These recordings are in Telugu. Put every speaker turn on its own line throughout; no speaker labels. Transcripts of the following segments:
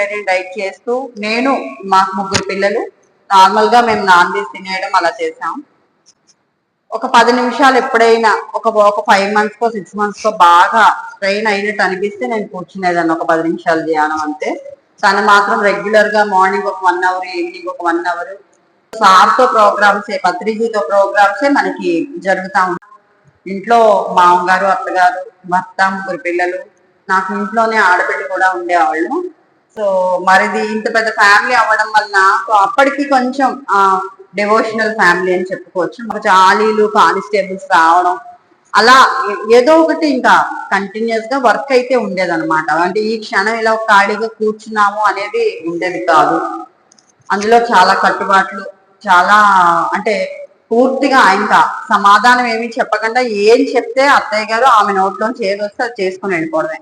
వెజిటేరియన్ డైట్ చేస్తూ నేను మాకు ముగ్గురు పిల్లలు నార్మల్గా మేము నాన్ వెజ్ తినేయడం అలా చేసాం ఒక పది నిమిషాలు ఎప్పుడైనా ఒక ఒక ఫైవ్ మంత్స్కో సిక్స్ మంత్స్కో బాగా స్ట్రెయిన్ అయినట్టు అనిపిస్తే నేను కూర్చునేదాన్ని ఒక పది నిమిషాలు ధ్యానం అంతే. తను మాత్రం రెగ్యులర్గా మార్నింగ్ ఒక వన్ అవర్ ఈవినింగ్ ఒక వన్ అవర్ సార్తో ప్రోగ్రామ్స్ పత్రిజీతో ప్రోగ్రామ్స్ మనకి జరుగుతూ ఉంటాయి ఇంట్లో మామగారు అత్తగారు భర్త ముగ్గురు పిల్లలు నాకు ఇంట్లోనే ఆడపిల్ల కూడా ఉండేవాళ్ళు. సో మరిది ఇంత పెద్ద ఫ్యామిలీ అవ్వడం వలన సో అప్పటికి కొంచెం డివోషనల్ ఫ్యామిలీ అని చెప్పుకోవచ్చు. మాకు చాలీలు కానిస్టేబుల్స్ రావడం అలా ఏదో ఒకటి ఇంకా కంటిన్యూస్గా వర్క్ అయితే ఉండేదన్నమాట. అంటే ఈ క్షణం ఇలా ఖాళీగా కూర్చున్నాము అనేది ఉండేది కాదు. అందులో చాలా కట్టుబాట్లు చాలా అంటే పూర్తిగా ఇంకా సమాధానం ఏమి చెప్పకుండా ఏం చెప్తే అత్తయ్య గారు ఆమె నోట్లోంచి ఏది వస్తే అది చేసుకుని వెళ్ళిపోవడమే.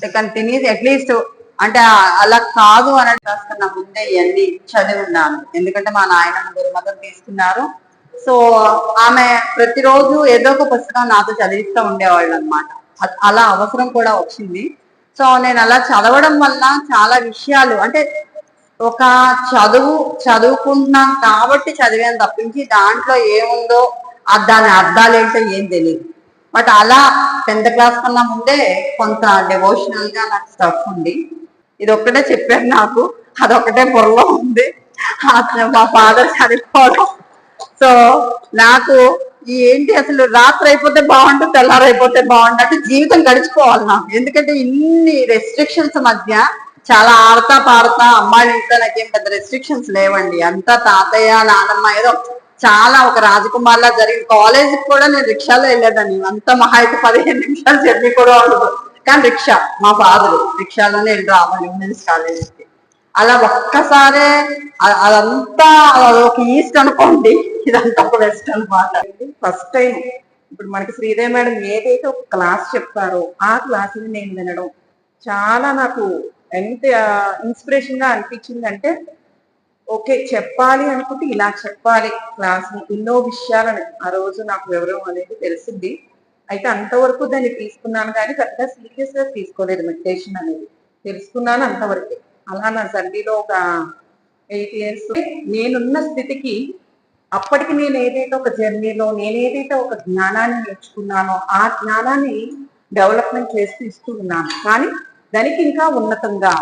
కంటిన్యూస్ అట్లీస్ట్ అంటే అలా కాదు అన్నట్టు రాస్తున్న ముందే ఇవన్నీ చదివి ఉన్నాను ఎందుకంటే మా నాయనమ్మ గురుమతం తీసుకున్నారు. సో ఆమె ప్రతిరోజు ఏదో ఒక పుస్తకం నాతో చదివిస్తూ ఉండేవాళ్ళు అనమాట అలా అవసరం కూడా వచ్చింది. సో నేను అలా చదవడం వల్ల చాలా విషయాలు అంటే ఒక చదువు చదువుకుంటున్నాం కాబట్టి చదివాను తప్పించి దాంట్లో ఏముందో దాని అర్థాలు ఏంటో ఏం తెలియదు బట్ అలా టెన్త్ క్లాస్ కన్నా ముందే కొంత డెవోషనల్గా నాకు స్టఫ్ ఉంది. ఇది ఒక్కటే చెప్పారు నాకు. అదొక్కటే బుర్రలో ఉంది. మా ఫాదర్ చనిపోవడం. సో నాకు ఏంటి అసలు రాత్రి అయిపోతే బాగుంటుంది తెల్లారైపోతే బాగుంటుంది. జీవితం గడిచిపోవాలి నాకు. ఎందుకంటే ఇన్ని రెస్ట్రిక్షన్స్ మధ్య చాలా ఆడతా పాడతా అమ్మాయిలు ఇంట్లో నాకేం పెద్ద రెస్ట్రిక్షన్స్ లేవండి. అంతా తాతయ్య నానమ్మ ఏదో చాలా ఒక రాజకుమార్లా జరిగింది. కాలేజీకి కూడా నేను రిక్షాలో వెళ్ళేదాన్ని. అంత మహా అయితే పదిహేను నిమిషాలు జర్నీ కూడా ఉండదు. కానీ రిక్షా మా ఫాదర్ రిక్షాలోనే వెళ్ళి రావాలి ఉమెన్స్ కాలేజీకి అలా ఒక్కసారే అదంతా ఒక ఈస్ట్ అనుకోండి ఇదంతా ఒక వెస్ట్ అనమాట
ఫస్ట్ టైం ఇప్పుడు మనకి శ్రీదేవి మేడం ఏదైతే ఒక క్లాస్ చెప్తారో ఆ క్లాస్ నేను వినడం చాలా నాకు ఎంత ఇన్స్పిరేషన్గా అనిపించిందంటే అనిపించింది అంటే ఓకే చెప్పాలి అనుకుంటే ఇలా చెప్పాలి క్లాస్ ఎన్నో విషయాలను ఆ రోజు నాకు వివరం అనేది తెలిసింది. అయితే అంతవరకు దాన్ని తీసుకున్నాను కానీ పెద్దగా సీరియస్గా తీసుకోలేదు మెడిటేషన్ అనేది. తెలుసుకున్నాను అంతవరకు. అలా నా జర్నీలో ఒక ఎయిట్ ఇయర్స్ నేనున్న స్థితికి అప్పటికి నేను ఏదైతే ఒక జర్నీలో నేను ఏదైతే ఒక జ్ఞానాన్ని నేర్చుకున్నానో ఆ జ్ఞానాన్ని డెవలప్మెంట్ చేస్తూ ఇస్తూ ఉన్నాను. కానీ దానికి ఇంకా ఉన్నతంగా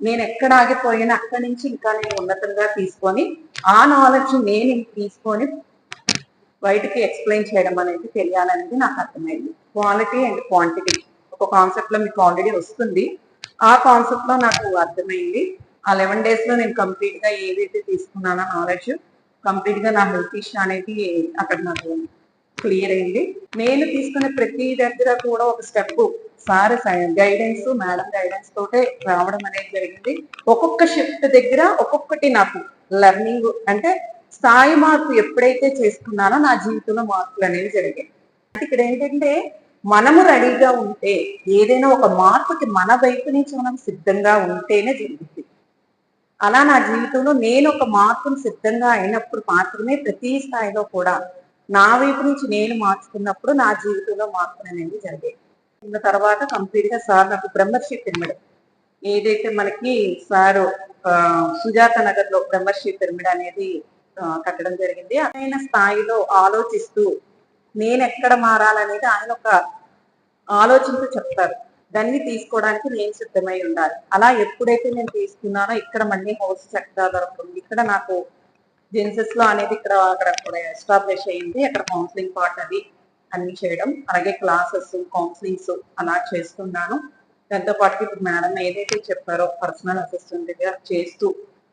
నేను ఎక్కడ ఆగిపోయినా అక్కడి నుంచి ఇంకా నేను ఉన్నతంగా తీసుకొని ఆ నాలెడ్జ్ నేను తీసుకొని బయటికి ఎక్స్ప్లెయిన్ చేయడం అనేది తెలియాలనేది నాకు అర్థమైంది. క్వాలిటీ అండ్ క్వాంటిటీ ఒక కాన్సెప్ట్లో మీకు ఆల్రెడీ వస్తుంది. ఆ కాన్సెప్ట్లో నాకు అర్థమైంది. ఆ లెవెన్ డేస్లో నేను కంప్లీట్గా ఏదైతే తీసుకున్నానో నాలెడ్జ్ కంప్లీట్గా నా హెల్త్ ఇష్యూ అనేది అక్కడ నాకు క్లియర్ అయింది. నేను తీసుకునే ప్రతి దగ్గర కూడా ఒక step sir guidance madam guidance తోటే రావడం అనేది జరిగింది. ఒక్కొక్క షిఫ్ట్ దగ్గర ఒక్కొక్కటి నాకు లెర్నింగ్ అంటే స్థాయి మార్పు ఎప్పుడైతే చేసుకున్నానో నా జీవితంలో మార్పులు అనేవి జరిగాయి. ఇక్కడ ఏంటంటే మనము రెడీగా ఉంటే ఏదైనా ఒక మార్పుకి మన వైపు నుంచి మనం సిద్ధంగా ఉంటేనే జరుగుతుంది అలా నా జీవితంలో నేను ఒక మార్పును సిద్ధంగా అయినప్పుడు మాత్రమే ప్రతి స్థాయిలో కూడా నా వైపు నుంచి నేను మార్చుకున్నప్పుడు నా జీవితంలో మార్పులు అనేవి జరిగాయి. ఉన్న తర్వాత కంప్లీట్గా సార్ నాకు బ్రహ్మర్షి పిరమిడ్. ఏదైతే మనకి సారు సుజాత నగర్లో బ్రహ్మర్షి పిరమిడ్ అనేది కట్టడం జరిగింది. ఆయన స్థాయిలో ఆలోచిస్తూ నేను ఎక్కడ మారాలనేది ఆయన ఒక ఆలోచనతో చెప్తారు. దాన్ని తీసుకోవడానికి నేను సిద్ధమై ఉండాలి. అలా ఎప్పుడైతే నేను తీసుకున్నానో ఇక్కడ మళ్ళీ హౌస్ చక్కగా దొరుకుతుంది. ఇక్కడ నాకు జెన్సెస్లో అనేది ఇక్కడ అక్కడ కూడా ఎస్టాబ్లిష్ అయింది. అక్కడ కౌన్సిలింగ్ పార్ట్ అది అన్ని చేయడం. అలాగే క్లాసెస్ కౌన్సిలింగ్స్ అలా చేస్తున్నాను. దాంతో పాటు ఇప్పుడు మేడం ఏదైతే చెప్పారో పర్సనల్ అసిస్టెంట్ దగ్గర చేస్తూ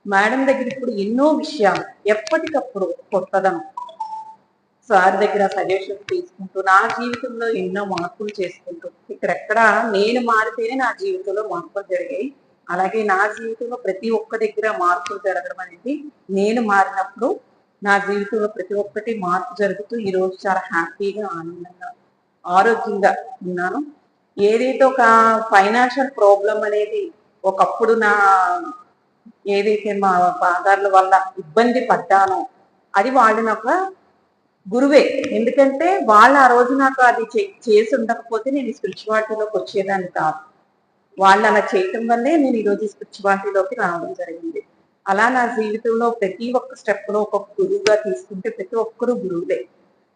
మేడం దగ్గర ఇప్పుడు ఎన్నో విషయాలు. ఎప్పటికప్పుడు కొత్తదనం. సార్ దగ్గర సజెషన్ తీసుకుంటూ నా జీవితంలో ఎన్నో మార్పులు చేసుకుంటూ ఇక్కడెక్కడ నేను మారితేనే నా జీవితంలో మార్పులు జరిగాయి. అలాగే నా జీవితంలో ప్రతి ఒక్క దగ్గర మార్పులు జరగడం అనేది నేను మారినప్పుడు నా జీవితంలో ప్రతి ఒక్కటి మార్పు జరుగుతూ ఈరోజు చాలా హ్యాపీగా ఆనందంగా ఆరోగ్యంగా ఉన్నాను. ఏదైతే ఒక ఫైనాన్షియల్ ప్రాబ్లం అనేది ఒకప్పుడు నా ఏదైతే మా ఫాదర్ల వల్ల ఇబ్బంది పడ్డానో అది వాళ్ళు నాకు గురువే. ఎందుకంటే వాళ్ళు ఆ రోజు నాకు అది చే- చేసి ఉండకపోతే నేను స్పిరిచువాలిటీలోకి వచ్చేదాన్ని కాదు. వాళ్ళు అలా చేయటం వల్లే నేను ఈరోజు స్పిరిచువాలిటీలోకి రావడం జరిగింది. అలా నా జీవితంలో ప్రతి ఒక్క స్టెప్లో ఒక ఒక్కొక్క గురువుగా తీసుకుంటే ప్రతి ఒక్కరు గురువులే.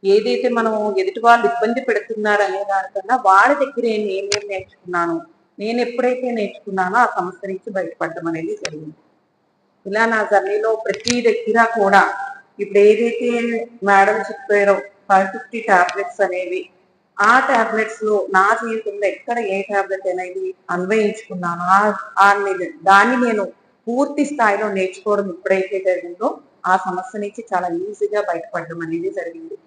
ఏదైతే మనం ఎదుటి వాళ్ళు ఇబ్బంది పెడుతున్నారు అనే దానికన్నా వాళ్ళ దగ్గర ఏమేమి నేర్చుకున్నాను? నేను ఎప్పుడైతే నేర్చుకున్నానో ఆ సమస్య నుంచి బయటపడడం అనేది జరిగింది. ఇలా నా జర్నీలో ప్రతి దగ్గర కూడా ఇప్పుడు ఏదైతే మేడం చెప్పారో ఫైవ్ ఫిఫ్టీ టాబ్లెట్స్ అనేవి ఆ టాబ్లెట్స్లో నా జీవితంలో ఎక్కడ ఏ టాబ్లెట్ అనేది అన్వయించుకున్నాను? ఆ- దాన్ని నేను పూర్తి స్థాయిలో నేర్చుకోవడం ఎప్పుడైతే జరిగిందో ఆ సమస్య నుంచి చాలా ఈజీగా బయటపడడం అనేది జరిగింది.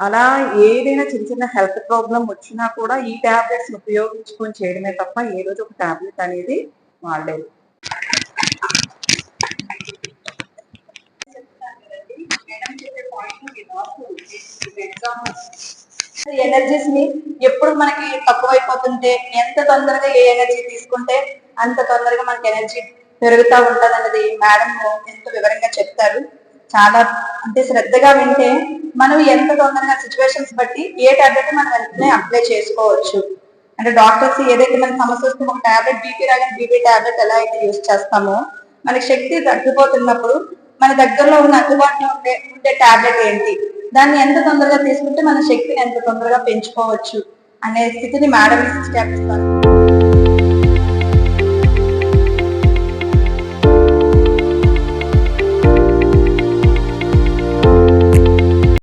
అలా ఏదైనా చిన్న చిన్న హెల్త్ ప్రాబ్లం వచ్చినా కూడా ఈ టాబ్లెట్స్ ఉపయోగించుకొని చేయడమే తప్ప ఏ రోజు ఒక టాబ్లెట్ అనేది వాడలేదు.
ఎనర్జీస్ని ఎప్పుడు మనకి తక్కువైపోతుంటే ఎంత తొందరగా ఏ ఎనర్జీ తీసుకుంటే అంత తొందరగా మనకి ఎనర్జీ పెరుగుతూ ఉంటది అన్నది మేడం ఎంతో వివరంగా చెప్తారు. చాలా అంటే శ్రద్ధగా వింటే మనం ఎంత తొందరగా సిచ్యువేషన్స్ బట్టి ఏ టాబ్లెట్ మనం వెంటనే అప్లై చేసుకోవచ్చు. అంటే డాక్టర్స్ ఏదైతే మన సమస్య వస్తే ఒక టాబ్లెట్ బీపీ రాగానే బీపీ టాబ్లెట్ ఎలా అయితే యూజ్ చేస్తామో మనకి శక్తి తగ్గిపోతున్నప్పుడు మన దగ్గరలో ఉన్న అందుబాటులో ఉండే ఉండే టాబ్లెట్ ఏంటి? దాన్ని ఎంత తొందరగా తీసుకుంటే మన శక్తిని ఎంత తొందరగా పెంచుకోవచ్చు అనే స్థితిని మేడం స్టాప్ ఇస్తారు